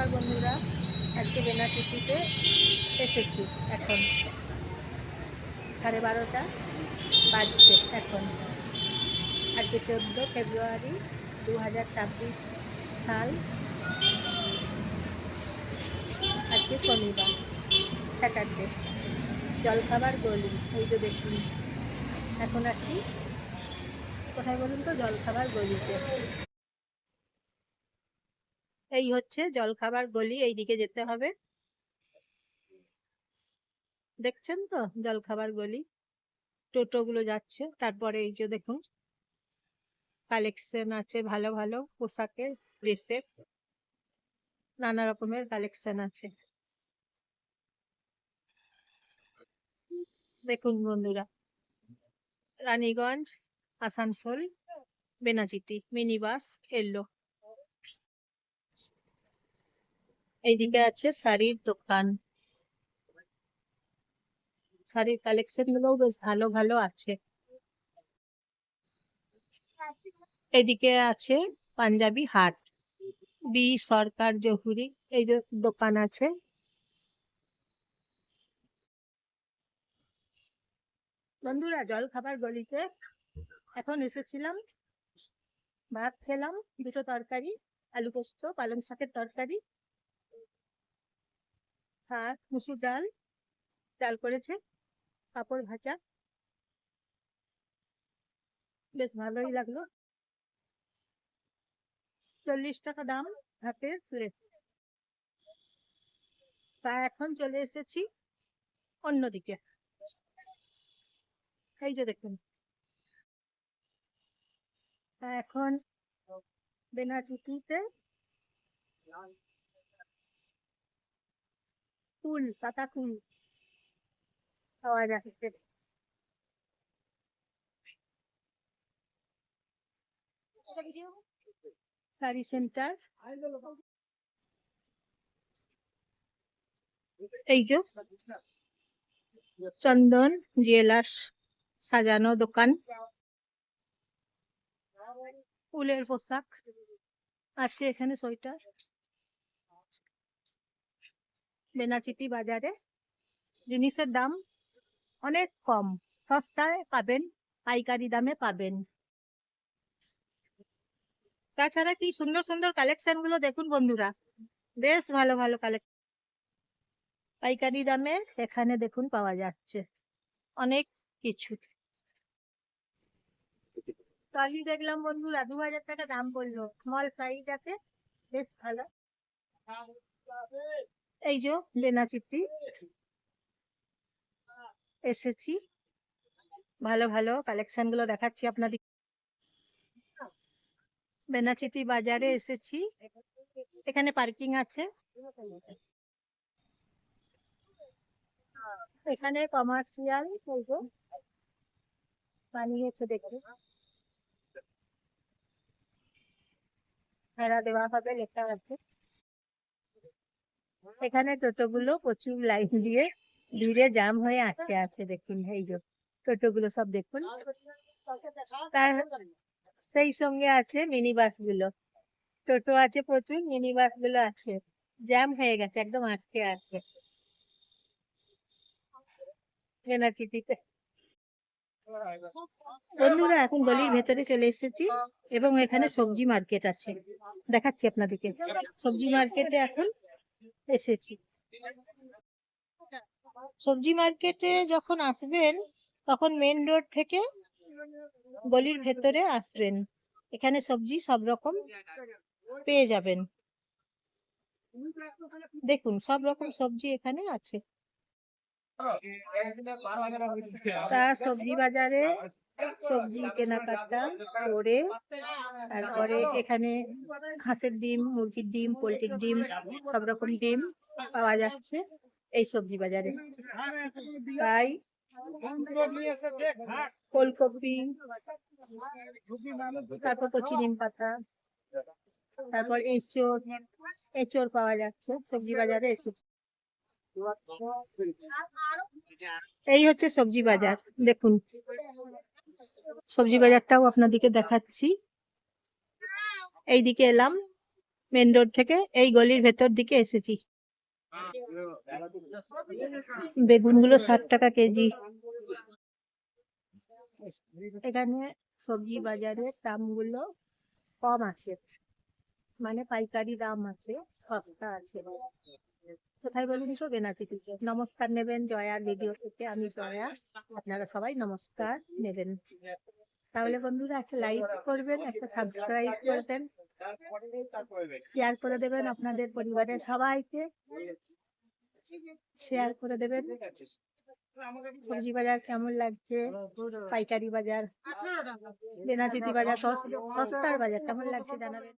নমস্কার বন্ধুরা, আজকে বেনাচিটিতে এসেছি এখন। সাড়ে বারোটা বাজছে এখন। আজকে চোদ্দ ফেব্রুয়ারি দু হাজার ছাব্বিশ সাল। আজকে শনিবার, স্যাটারডে। জলখাবার গলি, এই যে দেখুন। এখন আছি, কোথায় বলুন তো? জলখাবার গলিতে। এই হচ্ছে জলখাবার গলি এই দিকে যেতে হবে। দেখছেন তো? জলখাবার গলি। টোটো গুলো যাচ্ছে। তারপরে এই যে দেখুন কালেকশন আছে ভালো ভালো, পোশাকের, ড্রেসের, নানা রকমের কালেকশন আছে। দেখুন বন্ধুরা, রানীগঞ্জ, আসানসোল বেনাচিতি মিনি বাস এলো। এইদিকে আছে শাড়ির দোকান। শাড়ির কালেকশন গুলোও বেশ ভালো ভালো আছে। এদিকে আছে পাঞ্জাবি হাট। বি সরকার জহুরি, এই যে দোকান আছে। বন্ধুরা জল খাবার গলিতে এখন এসেছিলাম। ভাত খেলাম, দুটো তরকারি, আলু পোস্ত, পালং শাকের তরকারি। আর মুসুর ডাল ডাল করেছে, পাঁপড় ভাজা। বেশ ভালোই লাগল। চল্লিশ টাকা দাম হাতের প্লেট তা এখন চলে এসেছি অন্যদিকে। এই যে দেখুন। এখন বেনাচিটিতে কুল পাতা কুল পাওয়া যাচ্ছে শাড়ি সেন্টার। এই যে চন্দন জুয়েলার্স সাজানো দোকান। ফুলের পোশাক। আছে এখানে সোয়েটার। বেনাচিটি বাজারে। জিনিসের দাম অনেক কম। সস্তায় পাবেন, পাইকারি দামে পাবেন। তাছাড়া কি সুন্দর সুন্দর কালেকশনগুলো দেখুন বন্ধুরা। বেশ ভালো ভালো কালেকশন পাইকারি দামে এখানে দেখুন পাওয়া যাচ্ছে অনেক কিছু। দেখলাম বন্ধুরা দু হাজার টাকা দাম পড়ল। স্মল সাইজ আছে, বেশ ভালো। এই যে বেনাচিতি এসেছি। ভালো ভালো কালেকশনগুলো দেখাচ্ছি আপনাদের। বেনাচিতি বাজারে এসেছি। এখানে পার্কিং আছে। এখানে কমার্শিয়াল বানিয়েছে দেখে ভাড়া দেওয়া হবে, লেখা আছে। এখানে টোটোগুলো প্রচুর লাইন দিয়ে ভিড়ে জাম হয়ে আটকে আছে, দেখুন এই যে টোটোগুলো সব দেখুন। তার সেই সঙ্গে আছে মিনি বাসগুলো টোটো আছে প্রচুর মিনি বাসগুলো আছে। জ্যাম হয়ে গেছে, একদম আটকে আছে। বন্ধুরা, এখন গলির ভেতরে চলে এসেছি এবং এখানে সবজি মার্কেট আছে। দেখাচ্ছি আপনাদেরকে। সবজি মার্কেটে এখন এসেছি। সবজি মার্কেটে যখন আসবেন, তখন মেন রোড থেকে গলির ভেতরে আসবেন। এখানে সবজি সব রকম পেয়ে যাবেন। দেখুন, সব রকম সবজি এখানে আছে। তা সবজি বাজারে সবজি কেনাকাটা করে তারপরে এখানে হাঁসের ডিম মুরগির ডিম পোলট্রির ডিম সব রকম ডিম পাওয়া যাচ্ছে এই সবজি বাজারে। তাই ফুলকপি তারপর কচি নিম পাতা তারপর এঁচড় এঁচড় পাওয়া যাচ্ছে সবজি বাজারে এসেছে। এই হচ্ছে সবজি বাজার দেখুন। সবজি বাজারটাও আপনাদেরকে দেখাচ্ছি। এইদিকে এলাম মেন রোড থেকে এই গলির ভেতর দিকে এসেছি। বেগুনগুলো ষাট টাকা কেজি। এখানে সবজি বাজারের দামগুলো কম আছে মানে পাইকারি দাম আছে, সস্তা আছে। কোথায় বলুন তো? বেনাচিতিতে নমস্কার নেবেন জয়ার ভিডিও থেকে, আমি জয়া। আপনারা সবাই নমস্কার নেবেন। তাহলে বন্ধুরা একটা লাইক করবেন একটা সাবস্ক্রাইব করবেন। শেয়ার করে দেবেন আপনাদের পরিবারের সবাইকে। শেয়ার করে দেবেন। সবজি বাজার কেমন লাগছে? পাইকারি বাজার বেনাচিতি বাজার সস- সস্তার বাজার কেমন লাগছে জানাবেন?